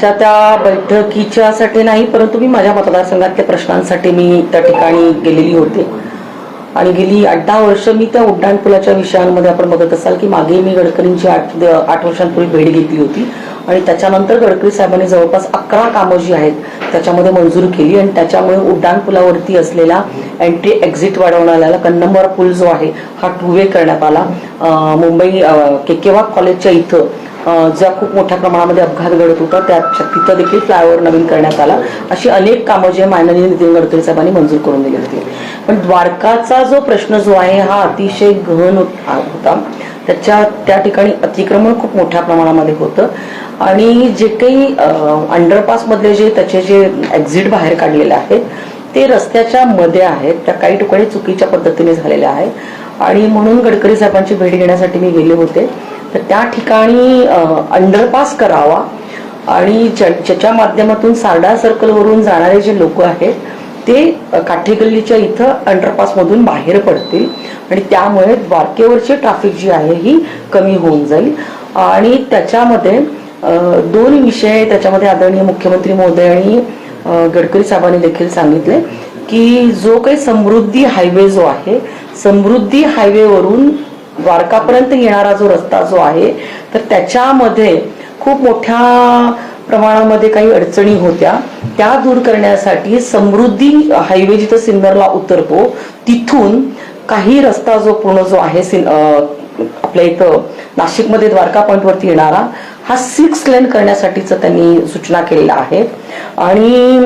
त्या त्या बैठकीच्यासाठी नाही परंतु मी माझ्या मतदारसंघातल्या प्रश्नांसाठी मी त्या ठिकाणी गेलेली होते. आणि गेली आठ दहा वर्ष मी त्या उड्डाणपुलाच्या विषयांमध्ये आपण बघत असाल की मागे मी गडकरींची आठ आठ वर्षांपूर्वी भेट घेतली होती. आणि त्याच्यानंतर गडकरी साहेबांनी जवळपास अकरा कामं जी आहेत त्याच्यामध्ये मंजूर केली आणि त्याच्यामुळे उड्डाणपुलावरती असलेला एंट्री एक्झिट वाढवण्याला कन्नंबर पूल जो आहे हा टू वे करण्यात आला. मुंबई केकेवा कॉलेजच्या इथं ज्या खूप मोठ्या प्रमाणामध्ये अपघात घडत होता त्या तिथं देखील फ्लायओव्हर नवीन करण्यात आला. अशी अनेक कामं जे माननीय नितीन गडकरी साहेबांनी मंजूर करून दिली होती. पण द्वारकाचा जो प्रश्न जो आहे हा अतिशय गहन होता त्याच्या त्या ठिकाणी अतिक्रमण खूप मोठ्या प्रमाणामध्ये होतं. आणि जे काही अंडरपासमधले जे त्याचे जे एक्झिट बाहेर काढलेले आहेत ते रस्त्याच्या मध्ये आहेत. त्या काही ठिकाणी चुकीच्या पद्धतीने झालेल्या आहेत. आणि म्हणून गडकरी साहेबांची भेट घेण्यासाठी मी गेले होते. तर त्या ठिकाणी अंडरपास करावा आणि ज्याच्या माध्यमातून सारडा सर्कलवरून जाणारे जे लोक आहेत ते काठेगल्लीच्या इथं अंडरपासमधून बाहेर पडतील आणि त्यामुळे द्वारकेवरची ट्रॅफिक जी आहे ही कमी होऊन जाईल. आणि त्याच्यामध्ये दोन विषय त्याच्यामध्ये आदरणीय मुख्यमंत्री महोदय आणि गडकरी साहेबांनी देखील सांगितले की जो काही समृद्धी हायवे जो आहे समृद्धी हायवेवरून द्वारकापर्यंत येणारा जो रस्ता जो आहे तर त्याच्यामध्ये खूप मोठ्या प्रमाणामध्ये काही अडचणी होत्या. त्या दूर करण्यासाठी समृद्धी हायवे जिथं सिन्नरला उतरतो तिथून काही रस्ता जो पूर्ण जो आहे सिन- आपल्या इथं नाशिकमध्ये द्वारका पॉईंटवरती येणारा हा सिक्स लेन करण्यासाठीच त्यांनी सूचना केलेल्या आहेत. आणि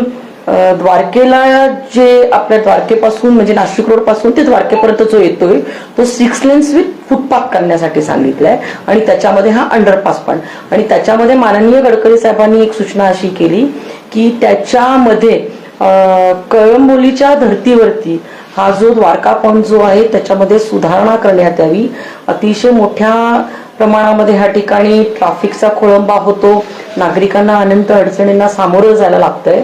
द्वारकेला जे आपल्या द्वारकेपासून म्हणजे नाशिक रोडपासून ते द्वारकेपर्यंत जो येतोय तो सिक्स लेन्स विथ फुटपाथ करण्यासाठी सांगितलाय. आणि त्याच्यामध्ये हा अंडरपास पण. आणि त्याच्यामध्ये माननीय गडकरी साहेबांनी एक सूचना अशी केली की त्याच्यामध्ये कळंबोलीच्या धर्तीवरती हा जो द्वारका पॉईंट जो आहे त्याच्यामध्ये सुधारणा करण्यात यावी. अतिशय मोठ्या प्रमाणामध्ये ह्या ठिकाणी ट्राफिकचा खोळंबा होतो. नागरिकांना अनंत अडचणींना सामोरं जायला लागतंय.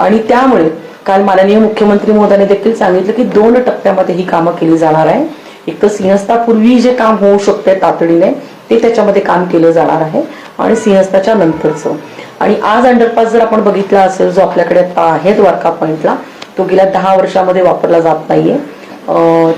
आणि त्यामुळे काल माननीय मुख्यमंत्री मोदयांनी देखील सांगितलं की दोन टप्प्यामध्ये ही कामं केली जाणार आहे. एक तर सिंहस्थापूर्वी जे काम होऊ शकते तातडीने ते त्याच्यामध्ये काम केलं जाणार आहे आणि सिंहस्थाच्या नंतरचं. आणि आज अंडरपास जर आपण बघितला असेल जो आपल्याकडे आता आहे द्वारका पॉईंटला तो गेल्या दहा वर्षामध्ये वापरला जात नाहीये.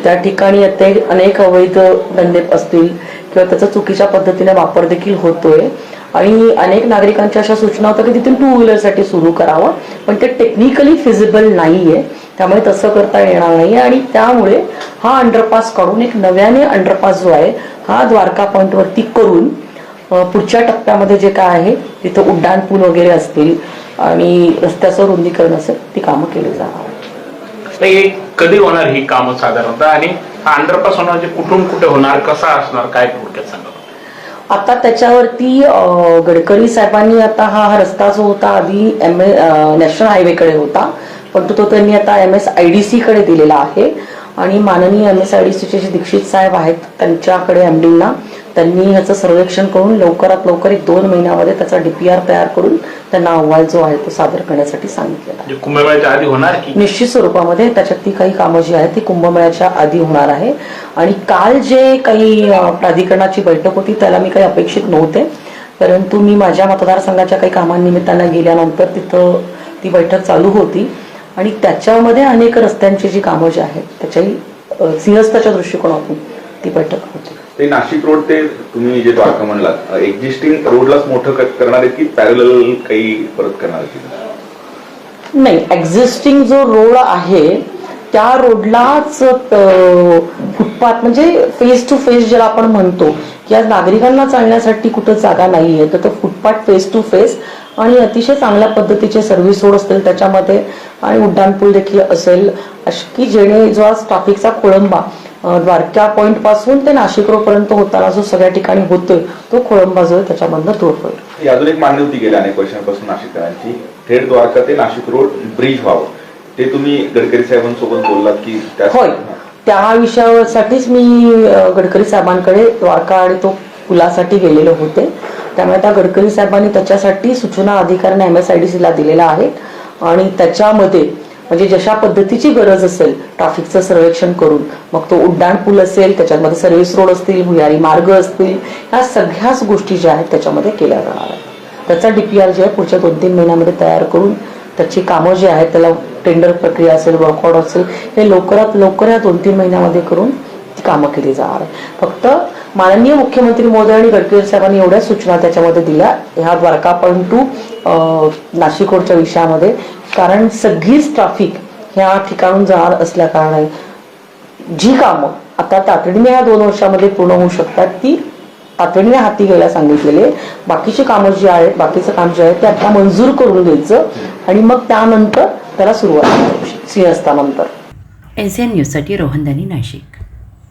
त्या ठिकाणी अनेक अवैध धंदे असतील किंवा त्याचा चुकीच्या पद्धतीने वापर देखील होतोय. आणि अनेक नागरिकांच्या अशा सूचना होत्या की तिथून टू व्हीलरसाठी सुरू करावं. पण ते टेक्निकली फिजिबल नाहीये. त्यामुळे तसं करता येणार नाही आणि त्यामुळे हा अंडरपास काढून एक नव्याने अंडरपास जो आहे हा द्वारका पॉईंटवरती करून पुढच्या टप्प्यामध्ये जे काय आहे तिथं उड्डाण पूल वगैरे असतील आणि रस्त्याचं रुंदीकरण असेल ती कामं केली जाणार कधी होणार ही कामं साधारणतः? आणि हा अंडरपास होणार म्हणजे कुठून कुठे होणार कसा असणार काय थोडक्यात सांगा? आता त्याच्यावरती गडकरी साहेबांनी आता हा रस्ता जो होता आधी एम ए नॅशनल हायवेकडे होता. परंतु तो त्यांनी आता एम एस आय डी कडे दिलेला आहे. आणि माननीय एम एस आय डी सीचे जे दीक्षित साहेब आहेत त्यांच्याकडे एमडींना त्यांनी ह्याचं सर्वेक्षण करून लवकरात लवकर एक दोन महिन्यामध्ये त्याचा डीपीआर तयार करून त्यांना अहवाल जो आहे तो सादर करण्यासाठी सांगितलेला आहे. म्हणजे कुंभमेळ्याच्या आधी होणार की? निश्चित स्वरूपामध्ये त्याच्यातली काही कामं जी आहेत ती कुंभमेळ्याच्या आधी होणार आहे. आणि काल जे काही प्राधिकरणाची बैठक होती त्याला मी काही अपेक्षित नव्हते. परंतु मी माझ्या मतदारसंघाच्या काही कामांनिमित्तानं गेल्यानंतर तिथं ती बैठक चालू होती. आणि त्याच्यामध्ये अनेक रस्त्यांची जी कामं जी आहेत त्याच्याही सिंहस्थाच्या दृष्टिकोनातून ती बैठक होती. ते नाशिक रोड ते तुम्ही जे द्वारका म्हणलात एक्झिस्टिंग रोडलाच मोठं करणार आहे की पॅरल काही परत करणार आहे नाही एक्झिस्टिंग जो रोड आहे त्या रोडलाच फुटपाथ म्हणजे फेस टू फेस ज्याला आपण म्हणतो की आज नागरिकांना चालण्यासाठी कुठं जागा नाहीये तर तो फुटपाथ फेस टू फेस आणि अतिशय चांगल्या पद्धतीचे सर्व्हिस रोड असतील त्याच्यामध्ये आणि उड्डाणपूल देखील असेल अशी की जेणे जो आज ट्रॅफिकचा खोळंबा द्वारका पॉईंटपासून ते नाशिक रोड पर्यंत होताना जो सगळ्या ठिकाणी होतोय तो खोळंबा जो आहे त्याच्यामधनं दूर होईल. अजून एक मागणी होती गेल्या अनेक वर्षांपासून नाशिककरांची. थेट द्वारका ते नाशिक रोड ब्रिज व्हावं. ते तुम्ही गडकरी साहेबांसोबत बोललात की होय. त्या विषयासाठीच मी गडकरी साहेबांकडे द्वारका आणि तो पुलासाठी गेलेले होते. त्यामुळे त्या गडकरी साहेबांनी त्याच्यासाठी सूचना अधिकाऱ्यांना एम एस आय डी सीला दिलेल्या आहेत आणि त्याच्यामध्ये म्हणजे जशा पद्धतीची गरज असेल ट्रॅफिकचं सर्वेक्षण करून मग तो उड्डाण पूल असेल त्याच्यामध्ये सर्व्हिस रोड असतील भुयारी मार्ग असतील ह्या सगळ्याच गोष्टी ज्या आहेत त्याच्यामध्ये केल्या जाणार आहेत. त्याचा डीपीआर जे आहे पुढच्या दोन तीन महिन्यामध्ये तयार करून त्याची कामं जी आहेत त्याला टेंडर प्रक्रिया असेल वर्कआउट असेल हे लवकरात लवकर या दोन तीन महिन्यामध्ये करून ती कामं केली जाणार आहे फक्त माननीय मुख्यमंत्री मोदी आणि गडकरी साहेबांनी एवढ्या सूचना त्याच्यामध्ये दिल्या. ह्या द्वारका पॉईंट टू नाशिक रोडच्या विषयामध्ये. कारण सगळीच ट्रॅफिक ह्या ठिकाणून जाणार असल्या कारणाने जी कामं आता तातडीने या दोन वर्षामध्ये पूर्ण होऊ शकतात ती तातडीने हाती घ्यायला सांगितलेले. बाकीची कामं जी आहेत बाकीचं काम जे आहे ते आता मंजूर करून द्यायचं. आणि मग त्यानंतर त्याला सुरुवात सिंहस्थानंतर एस एन न्यूजसाठी रोहनदानी नाशिक.